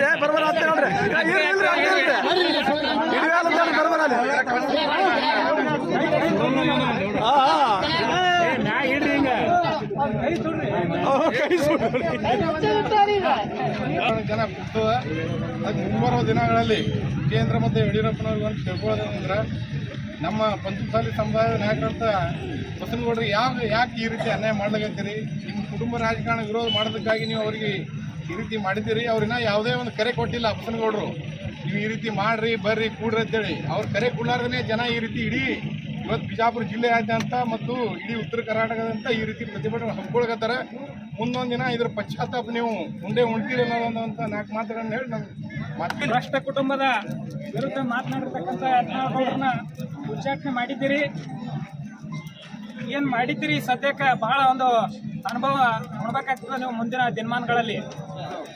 ಏ ಬರ್ಬರ ಅಂತ ನೋಡ್ರಿ ಇರ್ರಿ ಜನ ಮುಂಬರುವ ದಿನಗಳಲ್ಲಿ ಕೇಂದ್ರ ಮತ್ತು ಯಡಿಯೂರಪ್ಪನವ್ರಿಗೆ ಒಂದು ತಿಳ್ಕೊಳ್ಳೋದಂದ್ರೆ ನಮ್ಮ ಪಂಚಮಸಾಲಿ ಸಮುದಾಯದ ನಾಯಕರಂತ ಬಸನಗೌಡರಿಗೆ ಯಾವ ಯಾಕೆ ಈ ರೀತಿ ಅನ್ಯಾಯ ಮಾಡ್ಲಾಗತ್ತೀರಿ ನಿಮ್ಮ ಕುಟುಂಬ ರಾಜಕಾರಣ ವಿರೋಧ ಮಾಡೋದಕ್ಕಾಗಿ ನೀವು ಅವರಿಗೆ ಈ ರೀತಿ ಮಾಡಿದ್ದೀರಿ. ಅವ್ರಿನ ಯಾವುದೇ ಒಂದು ಕರೆ ಕೊಟ್ಟಿಲ್ಲ ಬಸನಗೌಡರು. ನೀವು ಈ ರೀತಿ ಮಾಡ್ರಿ, ಬರ್ರಿ, ಕೂಡ್ರಿ ಅಂತೇಳಿ. ಅವ್ರು ಕರೆ ಕೊಡ್ಲಾರ್ದೇ ಜನ ಈ ರೀತಿ ಇಡೀ ಇವತ್ತು ಬಿಜಾಪುರ ಜಿಲ್ಲೆಯಾದ್ಯಂತ ಮತ್ತು ಇಡೀ ಉತ್ತರ ಕರ್ನಾಟಕದಂತ ಈ ರೀತಿ ಪ್ರತಿಭಟನೆ ಹಮ್ಮಿಕೊಳ್ಕತ್ತಾರೆ. ಮುಂದೊಂದು ದಿನ ಇದ್ರ ಪಶ್ಚಾತ್ತಾಪ ನೀವು ಮುಂದೆ ಉಣ್ತೀರಿ ಅನ್ನೋದಂತ ನಾಲ್ಕು ಮಾತುಗಳನ್ನ ಹೇಳಿ ನಾವು ಮತ್ತೆ ರಾಷ್ಟ್ರ ಕುಟುಂಬದ ವಿರುದ್ಧ ಮಾತನಾಡಿರ್ತಕ್ಕಂಥ ಯತ್ನಾಳ್ ಉಚ್ಚಾಟನೆ ಮಾಡಿದ್ದೀರಿ. ಏನು ಮಾಡಿದ್ದೀರಿ? ಸದ್ಯಕ್ಕೆ ಬಹಳ ಒಂದು ಅನುಭವ ನೋಡ್ಬೇಕಾಗ್ತದೆ ನೀವು ಮುಂದಿನ ದಿನಮಾನಗಳಲ್ಲಿ.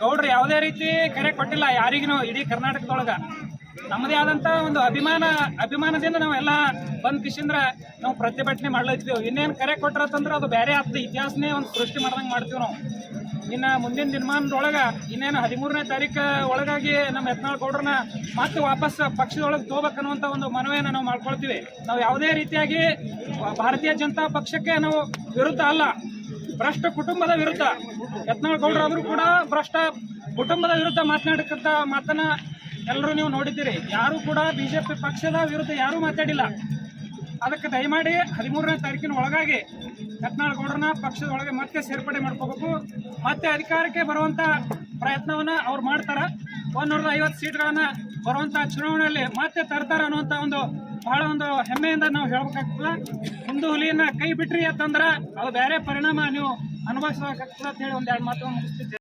ಗೌಡ್ರು ಯಾವುದೇ ರೀತಿ ಕರೆ ಕೊಟ್ಟಿಲ್ಲ, ಯಾರಿಗೂ ಇಡೀ ಕರ್ನಾಟಕದೊಳಗೆ. ನಮ್ಮದೇ ಆದಂಥ ಒಂದು ಅಭಿಮಾನ, ಅಭಿಮಾನದಿಂದ ನಾವೆಲ್ಲ ಬಂದ್ ಕಿಶಿಂದ್ರ ನಾವು ಪ್ರತಿಭಟನೆ ಮಾಡ್ಲತ್ತೀವಿ ಇನ್ನೇನು ಕರೆ ಕೊಟ್ರತ್ತಂದ್ರೆ ಅದು ಬೇರೆ ಆಗ್ತದೆ. ಇತಿಹಾಸನೇ ಒಂದು ಸೃಷ್ಟಿ ಮಾಡ್ದಂಗೆ ಮಾಡ್ತೀವಿ ನಾವು. ಇನ್ನು ಮುಂದಿನ ದಿನಮಾನದೊಳಗೆ ಇನ್ನೇನು ಹದಿಮೂರನೇ ತಾರೀಕು ಒಳಗಾಗಿ ನಮ್ಮ ಯತ್ನಾಳ್ ಗೌಡ್ರನ್ನ ಮತ್ತೆ ವಾಪಸ್ ಪಕ್ಷದೊಳಗೆ ತಗೋಬೇಕನ್ನುವಂಥ ಒಂದು ಮನವಿಯನ್ನು ನಾವು ಮಾಡ್ಕೊಳ್ತೀವಿ. ನಾವು ಯಾವುದೇ ರೀತಿಯಾಗಿ ಭಾರತೀಯ ಜನತಾ ಪಕ್ಷಕ್ಕೆ ನಾವು ವಿರುದ್ಧ ಅಲ್ಲ. ಭ್ರಷ್ಟ ಕುಟುಂಬದ ವಿರುದ್ಧ, ಯತ್ನಾಳ್ ಕೂಡ ಭ್ರಷ್ಟ ಕುಟುಂಬದ ವಿರುದ್ಧ ಮಾತನಾಡಕ್ಕಂಥ ಮಾತನ್ನ ಎಲ್ಲರೂ ನೀವು ನೋಡಿದ್ದೀರಿ. ಯಾರು ಕೂಡ ಬಿಜೆಪಿ ಪಕ್ಷದ ವಿರುದ್ಧ ಯಾರೂ ಮಾತಾಡಿಲ್ಲ. ಅದಕ್ಕೆ ದಯಮಾಡಿ ಹದಿಮೂರನೇ ತಾರೀಕಿನ ಒಳಗಾಗಿ ಯತ್ನಾಳ್ ಗೌಡ್ರನ್ನ ಪಕ್ಷದ ಒಳಗೆ ಮತ್ತೆ ಸೇರ್ಪಡೆ ಮಾಡ್ಕೋಬೇಕು. ಮತ್ತೆ ಅಧಿಕಾರಕ್ಕೆ ಬರುವಂತ ಪ್ರಯತ್ನವನ್ನ ಅವ್ರು ಮಾಡ್ತಾರ. ಒಂದೂರದ ಐವತ್ತು ಸೀಟ್ಗಳನ್ನ ಬರುವಂತ ಚುನಾವಣೆಯಲ್ಲಿ ಮತ್ತೆ ತರ್ತಾರೆ ಅನ್ನುವಂತ ಒಂದು ಬಹಳ ಒಂದು ಹೆಮ್ಮೆಯಿಂದ ನಾವು ಹೇಳ್ಬೇಕಾಗ್ತದೆ. ಒಂದು ಹುಲಿಯನ್ನ ಕೈ ಬಿಟ್ರಿ ಅಂತಂದ್ರ ಅದು ಬೇರೆ ಪರಿಣಾಮ ನೀವು ಅನುಭವಿಸಬೇಕಾಗ್ತದೆ ಅಂತ ಹೇಳಿ ಒಂದೆರಡು ಮಾತು ಮುಗಿಸ್ತಿದ್ದೆ